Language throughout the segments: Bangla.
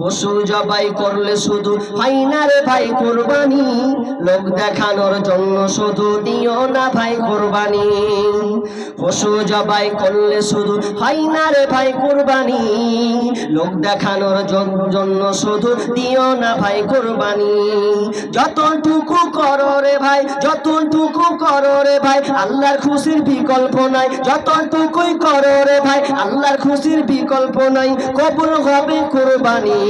পশু জবাই করলে শুধু হয় না রে ভাই কোরবানি। লোক দেখানোর জন্য শুধু দিও না ভাই কোরবানি। পশু জবাই করলে শুধু হয় না রে ভাই কোরবানি। লোক দেখানোর জন- জন্য শুধু দিও না ভাই কোরবানি। যতটুকু করো রে ভাই, যতটুকু করো রে ভাই, আল্লাহর খুশির বিকল্প নাই। যতটুকুই করো রে ভাই, আল্লাহর খুশির বিকল্প নাই। কবুল হবে কোরবানি।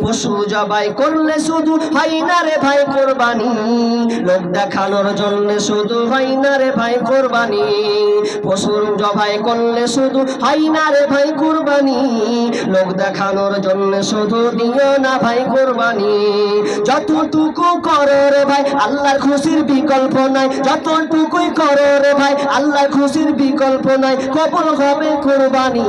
পশু জবাই করলে শুধু হয় না রে ভাই কোরবানি। লোক দেখানোর জন্য শুধু হয় না রে ভাই কোরবানি। পশুর জবাই করলে শুধু হয় না রে ভাই কোরবানি। লোক দেখানোর জন্য শুধু দিও না ভাই কোরবানি। যতটুকু করো রে ভাই, আল্লাহর খুশির বিকল্প নাই। যতটুকুই করো রে ভাই, আল্লাহর খুশির বিকল্প নাই। কবল হবে কোরবানি।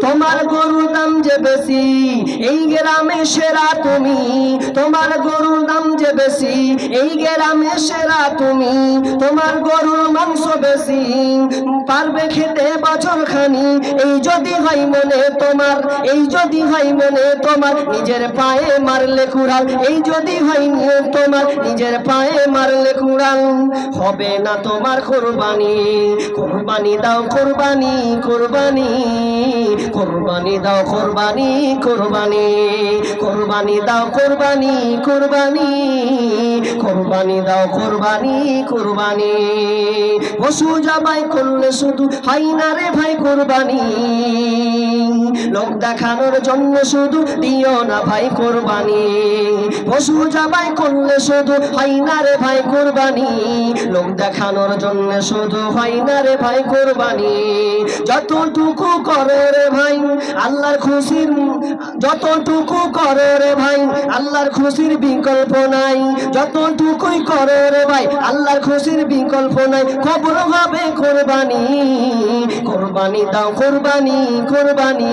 তোমার গরুর দাম যে বেশি, এই গ্রামে সেরা তুমি। তোমার গরুর দাম যে বেশি, এই গ্রামে সেরা তুমি। তোমার গরুর মাংস বেশি, পারবে খেতে বছর খানি এই যদি হয় মনে তোমার, এই যদি হয় মনে তোমার, নিজের পায়ে মারলে কুড়াল। এই যদি হয় নিয়ে তোমার, নিজের পায়ে মারলে কুড়াল। হবে না তোমার কোরবানি। কোরবানি দাও কোরবানি কোরবানি। কোরবানি দাও কোরবানি কোরবানি। কোরবানি দাও কোরবানি কোরবানি। কোরবানি দাও কোরবানি কোরবানি। পশু জবাই করলে শুধু হাই না রে ভাই কোরবানি। লোক দেখানোর জন্য শুধু দিও না ভাই কোরবানি। পশু জবাই করলে শুধু হাই না রে ভাই কোরবানি। লোক দেখানোর জন্য শুধু হয় না রে ভাই কোরবানি। যতটুকু করে রে ভাই আল্লাহর খুশির, যতটুকু করে রে ভাই আল্লাহর খুশির বিকল্প নাই। যতটুকুই করে রে ভাই আল্লাহর খুশির বিকল্প নাই। খবর হবে কোরবানি। কোরবানি দাও কোরবানি কোরবানি।